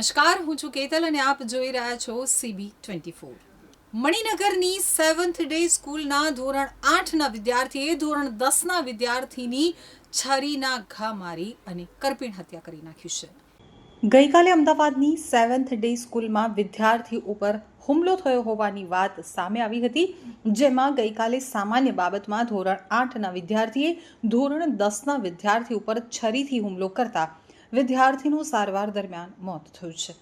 નમસ્કાર, હું છું કેતલ અને આપ જોઈ રહ્યા છો સીબી ટ્વેન્ટી ફોર મણિનગરની સેવન્થ ડે સ્કૂલના ધોરણ આઠના વિદ્યાર્થીએ ધોરણ દસના વિદ્યાર્થીની છરીના ઘા મારી અને કરપીણ હત્યા કરી નાખ્યું છે. ગઈકાલે અમદાવાદની સેવન્થ ડે સ્કૂલમાં વિદ્યાર્થી ઉપર હુમલો થયો હોવાની વાત સામે આવી હતી, જેમાં ગઈકાલે સામાન્ય બાબતમાં ધોરણ આઠના વિદ્યાર્થીએ ધોરણ દસના વિદ્યાર્થી ઉપર છરીથી હુમલો કરતા વિદ્યાર્થીનું સારવાર દરમિયાન મોત થયું છે.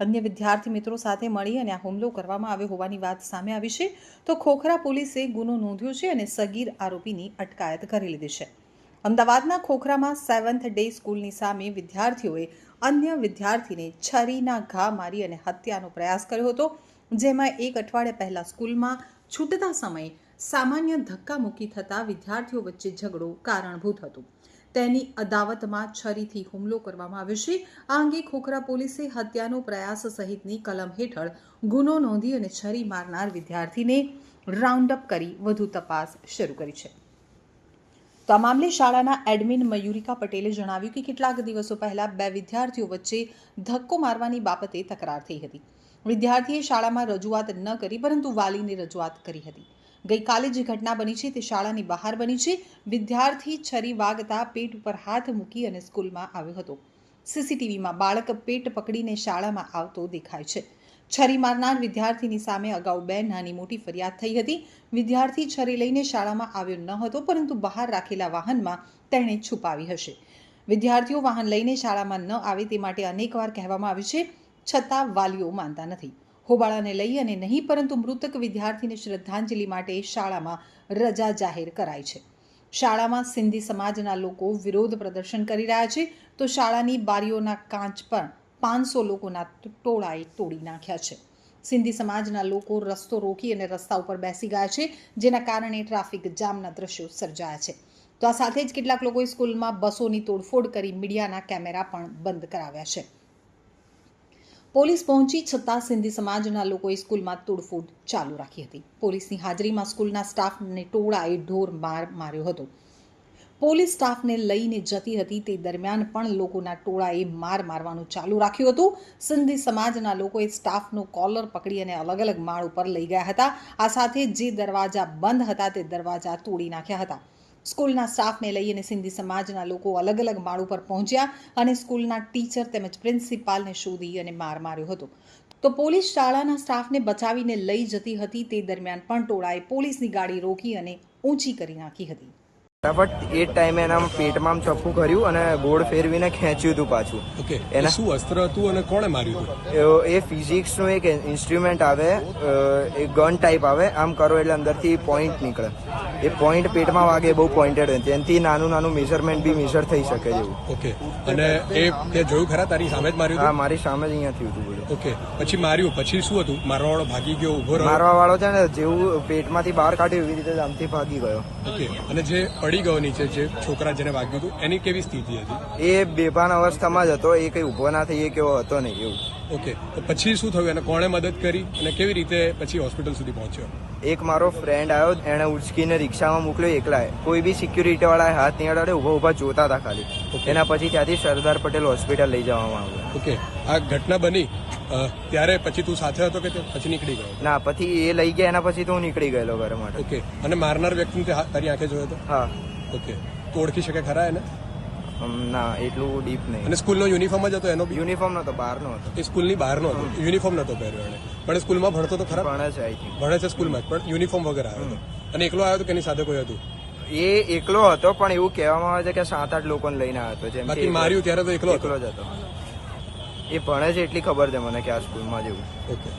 અન્ય વિદ્યાર્થી મિત્રો સાથે મળી અને આ હુમલો કરવામાં આવ્યો હોવાની વાત સામે આવી છે, તો ખોખરા પોલીસે ગુનો નોંધ્યો છે અને સગીર આરોપીની અટકાયત કરી લીધી છે. અમદાવાદના ખોખરામાં સેવન્થ ડે સ્કૂલની સામે વિદ્યાર્થીઓએ અન્ય વિદ્યાર્થીને છરીના ઘા મારી અને હત્યાનો પ્રયાસ કર્યો હતો, જેમાં એક અઠવાડિયા પહેલા સ્કૂલમાં છૂટતા સમયે સામાન્ય ધક્કામુક્કી થતાં વિદ્યાર્થીઓ વચ્ચે ઝઘડો કારણભૂત હતું. તેની અદાવતમાં છરીથી હુમલો કરવામાં આવ્યો છે. આ અંગે ખોખરા પોલીસે હત્યાનો પ્રયાસ સહિતની કલમ હેઠળ ગુનો નોંધી અને છરી મારનાર વિદ્યાર્થીને રાઉન્ડ અપ કરી વધુ તપાસ શરૂ કરી છે. તો આ મામલે શાળાના એડમિન મયુરિકા પટેલે જણાવ્યું કે કેટલાક દિવસો પહેલા બે વિદ્યાર્થીઓ વચ્ચે ધક્કો મારવાની બાબતે તકરાર થઈ હતી. વિદ્યાર્થીએ શાળામાં રજૂઆત ન કરી, પરંતુ વાલીને રજૂઆત કરી હતી. ગઈકાલે જે ઘટના બની છે તે શાળાની બહાર બની છે. વિદ્યાર્થી છરી વાગતા પેટ ઉપર હાથ મૂકી અને સ્કૂલમાં આવ્યો હતો. સીસીટીવીમાં બાળક પેટ પકડીને શાળામાં આવતો દેખાય છે. છરી મારનાર વિદ્યાર્થીની સામે અગાઉ બે નાની મોટી ફરિયાદ થઈ હતી. વિદ્યાર્થી છરી લઈને શાળામાં આવ્યો ન હતો, પરંતુ બહાર રાખેલા વાહનમાં તેણે છુપાવી હશે. વિદ્યાર્થીઓ વાહન લઈને શાળામાં ન આવે તે માટે અનેકવાર કહેવામાં આવ્યું છે. છતાં વાલીઓ માનતા નથી. હોબાળાને લઈ અને નહીં, પરંતુ મૃતક વિદ્યાર્થીને શ્રદ્ધાંજલિ માટે શાળામાં રજા જાહેર કરાઈ છે. શાળામાં સિંધી સમાજના લોકો વિરોધ પ્રદર્શન કરી રહ્યા છે, તો શાળાની બારીઓના કાચ પણ પાંચસો લોકોના ટોળાએ તોડી નાખ્યા છે. સિંધી સમાજના લોકો રસ્તો રોકી અને રસ્તા ઉપર બેસી ગયા છે, જેના કારણે ટ્રાફિક જામના દ્રશ્યો સર્જાયા છે. તો આ સાથે જ કેટલાક લોકોએ સ્કૂલમાં બસોની તોડફોડ કરી મીડિયાના કેમેરા પણ બંધ કરાવ્યા છે. પોલીસ પહોંચી છતાં સિંધી સમાજના લોકોએ સ્કૂલમાં તોડફોડ ચાલુ રાખી હતી. પોલીસની હાજરીમાં સ્કૂલના સ્ટાફને ટોળાએ ઢોર માર માર્યો હતો. પોલીસ સ્ટાફને લઈને જતી હતી તે દરમિયાન પણ લોકોના ટોળાએ માર મારવાનું ચાલુ રાખ્યું હતું. સિંધી સમાજના લોકોએ સ્ટાફનો કોલર પકડી અને અલગ અલગ માળ ઉપર લઈ ગયા હતા. આ સાથે જે દરવાજા બંધ હતા તે દરવાજા તોડી નાખ્યા હતા. સ્કૂલના સ્ટાફને લઈ અને સિંધી સમાજના લોકો અલગ અલગ માળ ઉપર પહોંચ્યા અને સ્કૂલના ટીચર તેમજ પ્રિન્સિપાલને શોધી અને માર માર્યો હતો. તો પોલીસ શાળાના સ્ટાફને બચાવીને લઈ જતી હતી તે દરમિયાન પણ ટોળાએ પોલીસની ગાડી રોકી અને ઊંચી કરી નાખી હતી. ફટાફટ એ ટાઈમે એના પેટમાં આમ ચપ્પુ કર્યું અને બોર્ડ ફેરવીને ખેંચ્યું હતું પાછું. ઓકે એના- શું અસ્ત્ર હતું અને કોણે માર્યું હતું? એ- ફિઝિક્સનું એક ઇન્સ્ટ્રુમેન્ટ આવે એ ગન ટાઈપ આવે આમ કરો એટલે અંદરથી પોઈન્ટ નીકળે. એ પોઈન્ટ પેટમાં વાગે બહુ પોઈન્ટેડ હોય. તેનાથી નાનું નાનું મેઝરમેન્ટ બી મેઝર થઈ શકે એવું. ઓકે અને એ તે જોયું ખરા? તારી સામે જ માર્યું હા મારી સામે જ અહીંયા થયું હતું ઓકે પછી માર્યું. પછી શું હતું? મારવા વાળો ભાગી ગયો ઊભો મારવા વાળો છે ને જેવું પેટમાંથી બહાર કાઢ્યું એવી રીતે આમથી ભાગી ગયો. ઓકે અને જે પડી ગયો નીચે જે છોકરા જેને વાગ્યું હતું એની કેવી સ્થિતિ હતી? એ બેભાન અવસ્થામાં જ હતો એ કઈ ઊભો ના થઈ એ કેવો હતો નહીં એવું. ઓકે તો પછી શું થયું? અને કોણે મદદ કરી? અને કેવી રીતે પછી હોસ્પિટલ સુધી પહોંચ્યો? એક મારો ફ્રેન્ડ આવ્યો એણે ઉચકીને રિક્ષામાં મોકલ્યો એકલા કોઈ બી સિક્યુરિટી વાળા હાથ નહીં અડાડે ઊભા ઊભા જોતા હતા ખાલી. એના પછી ત્યાંથી સરદાર પટેલ હોસ્પિટલ લઈ જવામાં આવ્યો. ઓકે આ ઘટના બની? ત્યારે પછી તું સાથે હતો કે પછી નીકળી ગયો ના પછી એ લઈ ગયા એના પછી તો હું નીકળી ગયેલો ઘરે માટે. ઓકે. અને મારનાર વ્યક્તિને તે તારી આંખે જોયો હતો હા. ઓકે. તો ઓળખી શકે ખરા એને? ના એટલું ડીપ નહીં. અને સ્કૂલનો યુનિફોર્મ જ હતો એનો યુનિફોર્મ નતો બહારનો હતો. એ સ્કૂલની બહારનો હતો. યુનિફોર્મ નતો પહેર્યો એને પણ સ્કૂલમાં ભણતો તો ખરા? ભણે છે આઈ થિંક ભણે છે સ્કૂલમાં પણ યુનિફોર્મ વગર આવ્યો હતો. અને એકલો આવ્યો હતો કે એની સાથે કોઈ હતું? એ એકલો હતો પણ એવું કહેવામાં આવે છે કે સાત આઠ લોકોને લઈને આવ્યો હતો જેમ બાકી માર્યું ત્યારે તો એકલો એકલો જ હતો. એ ભણે છે એટલી ખબર છે મને કે આ સ્કૂલમાં જેવું. ઓકે.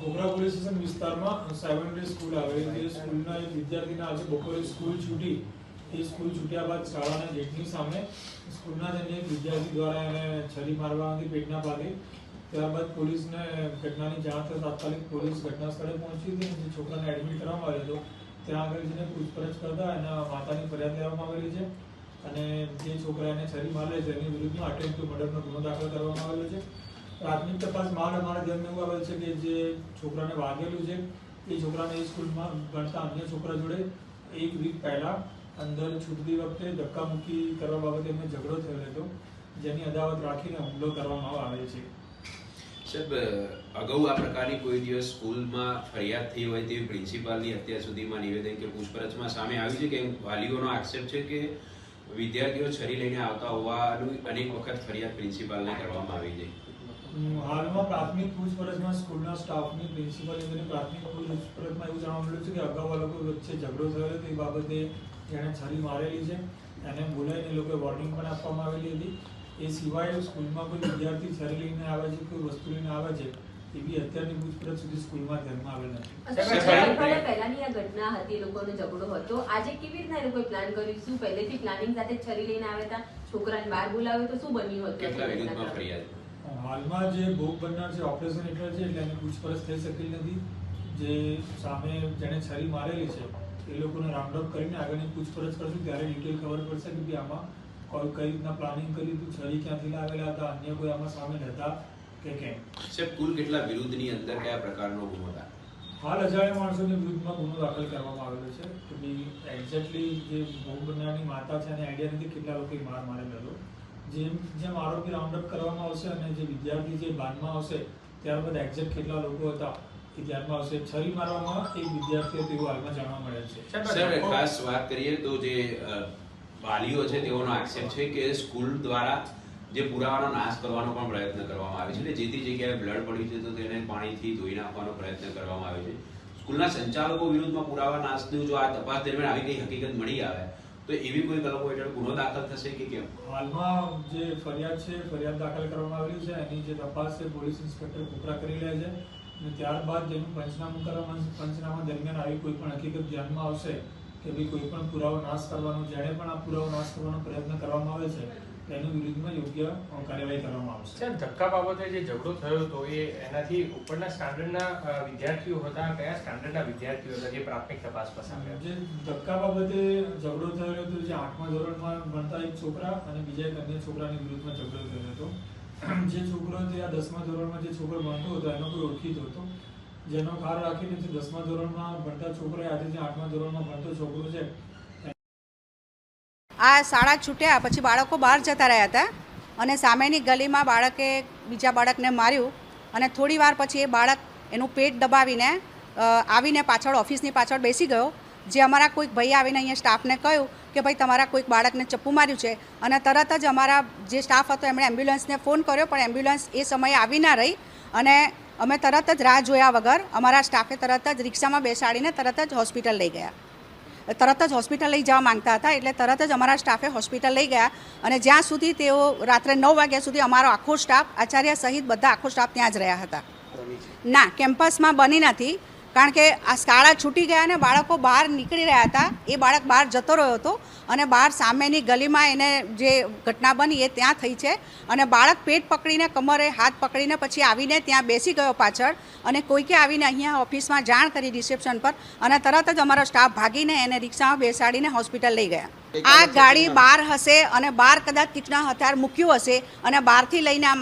ગોબરા પોલીસ સ્ટેશન વિસ્તારમાં સેવન ડે સ્કૂલ આવેલી છે. સ્કૂલના એક વિદ્યાર્થીને આજે બપોરે સ્કૂલ છૂટી. એ સ્કૂલ છૂટ્યા બાદ શાળાના ગેટની સામે સ્કૂલના જ એક વિદ્યાર્થી દ્વારા એને છરી મારવાથી પેટના ભાગે. ત્યારબાદ પોલીસને ઘટનાની જાણ થતાં તાત્કાલિક પોલીસ ઘટના સ્થળે પહોંચી હતી જે છોકરાને એડમિટ કરવામાં આવ્યો હતો ત્યાં આગળ જઈને પૂછપરછ કરતા એના માતાની ફરિયાદ લેવામાં આવેલી છે. અને જે છોકરાને છરી મારે છે, એની વિરુદ્ધમાં અટેમ્પ ટુ મર્ડરનો ગુનો દાખલ કરવામાં આવેલો છે. પ્રાથમિક તપાસ માલ અમારા ધ્યાનમાં એવું આવે છે કે જે છોકરાને વાગેલું છે, એ છોકરાને એ સ્કૂલમાં ભણતા અન્ય છોકરા જોડે એક વીક પહેલાં અંદર છૂટતી વખતે ધક્કામુક્કી કરવા બાબતે એમને ઝઘડો થયેલો હતો, જેની અદાવત રાખીને હુમલો કરવામાં આવે છે. સાહેબ, અગાઉ આ પ્રકારની કોઈ દિવસ સ્કૂલમાં ફરિયાદ થઈ હોય તેવી પ્રિન્સિપાલની અત્યાર સુધીમાં નિવેદન કે પૂછપરછમાં સામે આવ્યું છે? કે વાલીઓનો આક્ષેપ છે કે વિદ્યાર્થીઓ છરી લઈને આવતા હોવાનું અનેક વખત ફરિયાદ પ્રિન્સિપાલને કરવામાં આવી છે. હાલમાં પ્રાથમિક પૂછપરછમાં સ્કૂલના સ્ટાફની પ્રિન્સિપાલ એમને પ્રાથમિક પૂછપરછમાં એવું જાણવા મળ્યું છે કે અગાઉ લોકો વચ્ચે ઝઘડો થયો તે બાબતે એણે છરી મારેલી છે. એને બોલાવીને લોકોએ વોર્નિંગ પણ આપવામાં આવેલી હતી. એ સિવાય સ્કૂલમાં કોઈ વિદ્યાર્થી છરી લઈને આવે છે, કોઈ વસ્તુ લઈને આવે છે એ બી અત્યારની પૂછપરછ સુધી સ્કૂલમાં ધ્યાનમાં આવેલ નથી. પહેલાની આ ઘટના હતી એ લોકોનો ઝઘડો હતો. આજે કેવી રીતના એ લોકોએ પ્લાન કર્યું? શું પહેલેથી પ્લાનિંગ સાથે છરી લઈને આવ્યા હતા? છોકરાને બહાર બોલાવ્યો તો શું બન્યું હતું? હાલમાં જે ભોગ બનનાર છે ઓપરેશન હેઠળ છે એટલે એની પૂછપરછ થઈ શકેલી નથી. જે સામે જેણે છરી મારેલી છે એ લોકોને રાઉન્ડ અપ કરીને આગળની પૂછપરછ કરશું. ત્યારે ડિટેલ ખબર પડશે કે આમાં કઈ રીતના પ્લાનિંગ કર્યું હતું છરી ક્યાંથી લાવેલા હતા? અન્ય કોઈ આમાં સામેલ હતા? કે કેમ? સાહેબ કુલ કેટલા વિરુદ્ધની અંદર કયા પ્રકારનો ગુનો દાખલ? હાલ અજાણ્યા માણસોની વિરુદ્ધમાં ગુનો દાખલ કરવામાં આવેલો છે. કે બી એક્ઝેક્ટલી જે ભોગ બનનારની માતા છે એને આઈડિયા નથી કેટલા લોકોએ માર મારેલો જેમ જેમ આરોપી રાઉન્ડ અપ કરવામાં આવશે અને જે વિદ્યાર્થી જે બાનમાં આવશે ત્યારબાદ એક્ઝેક્ટ કેટલા લોકો હતા એ ધ્યાનમાં આવશે. છરી મારવામાં એક વિદ્યાર્થી હતો એવું હાલમાં જાણવા મળે છે. સર ખાસ વાત કરીએ તો જે વાલીઓ છે તેઓનો આક્ષેપ છે કે સ્કૂલ દ્વારા જે પુરાવાનો નાશ કરવાનો પણ પ્રયત્ન કરવામાં આવે છે એટલે જે તે જગ્યાએ બ્લડ પડ્યું છે તો તેને પાણીથી ધોઈ નાખવાનો પ્રયત્ન કરવામાં આવે છે. સ્કૂલના સંચાલકો વિરુદ્ધમાં પુરાવા નાશનું જો આ તપાસ દરમિયાન આવી કઈ હકીકત મળી આવે, તો એવી કોઈ કલમો હેઠળ ગુનો દાખલ થશે કે કેમ? હાલમાં જે ફરિયાદ છે, ફરિયાદ દાખલ કરવામાં આવેલી છે, એની જે તપાસ છે, પોલીસ ઇન્સ્પેક્ટર કુકરા કરી રહ્યા છે અને ત્યારબાદ જેનું પંચનામું કરવામાં પંચનામા દરમિયાન આવી કોઈ પણ હકીકત ધ્યાનમાં આવશે કે ભાઈ કોઈ પણ પુરાવો નાશ કરવાનો, જેણે પણ આ પુરાવો નાશ કરવાનો પ્રયત્ન કરવામાં આવે છે તેની વિરુદ્ધમાં યોગ્ય કાર્યવાહી કરવામાં આવશે. ધક્કા બાબતે જે ઝઘડો થયો હતો એ એનાથી ઉપરના સ્ટાન્ડર્ડના વિદ્યાર્થીઓ હતા કયા સ્ટાન્ડર્ડના વિદ્યાર્થીઓ હતા જે પ્રાથમિક તપાસ પસાર? જે ધક્કા બાબતે ઝઘડો થયેલો હતો જે આઠમા ધોરણમાં ભણતા એક છોકરા અને બીજા એક અન્ય છોકરાની વિરુદ્ધમાં ઝઘડો થયો હતો. જે છોકરો તે આ દસમા ધોરણમાં જે છોકરો ભણતો હતો એનો કોઈ ઓળખીતો હતો. જેનો કાર રાખીને જે દસમા ધોરણમાં ભણતા છોકરાએ આજે જે આઠમા ધોરણમાં ભણતો છોકરો છે આ શાળા છૂટ્યા, પછી બાળકો બહાર જતા રહ્યા હતા અને સામેની ગલીમાં બાળકે બીજા બાળકને માર્યું અને થોડી વાર પછી એ બાળક એનું પેટ દબાવીને આવીને પાછળ ઓફિસની પાછળ બેસી ગયો. જે અમારા કોઈક ભાઈ આવીને અહીંયા સ્ટાફને કહ્યું કે ભાઈ, તમારા કોઈક બાળકને ચપ્પુ માર્યું છે. અને તરત જ અમારા જે સ્ટાફ હતો એમણે એમ્બ્યુલન્સને ફોન કર્યો, પણ એમ્બ્યુલન્સ એ સમયે આવી ના રહી અને અમે તરત જ રાહ જોયા વગર અમારા સ્ટાફે તરત જ રિક્ષામાં બેસાડીને તરત જ હોસ્પિટલ લઈ ગયા. તરત જ હોસ્પિટલ લઈ જવા માંગતા હતા એટલે તરત જ અમારા સ્ટાફે હોસ્પિટલ લઈ ગયા અને જ્યાં સુધી તેઓ રાત્રે નવ વાગ્યા સુધી અમારો આખો સ્ટાફ આચાર્ય સહિત બધા આખો સ્ટાફ ત્યાં જ રહ્યા હતા. ના કેમ્પસમાં બની નથી. કારણ કે આ શાળા છૂટી ગયા અને બાળકો બહાર નીકળી રહ્યા હતા. એ બાળક બહાર જતો રહ્યો હતો અને બહાર સામેની ગલીમાં એને જે ઘટના બની એ ત્યાં થઈ છે. અને બાળક પેટ પકડીને કમરે હાથ પકડીને પછી આવીને ત્યાં બેસી ગયો પાછળ અને કોઈકે આવીને અહીંયા ઓફિસમાં જાણ કરી રિસેપ્શન પર અને તરત જ અમારો સ્ટાફ ભાગીને એને રિક્ષામાં બેસાડીને હોસ્પિટલ લઈ ગયા. આ ગાડી બહાર હશે અને બહાર કદાચ તીક્ષ્ણ હથિયાર મૂક્યું હશે અને બહારથી લઈને આ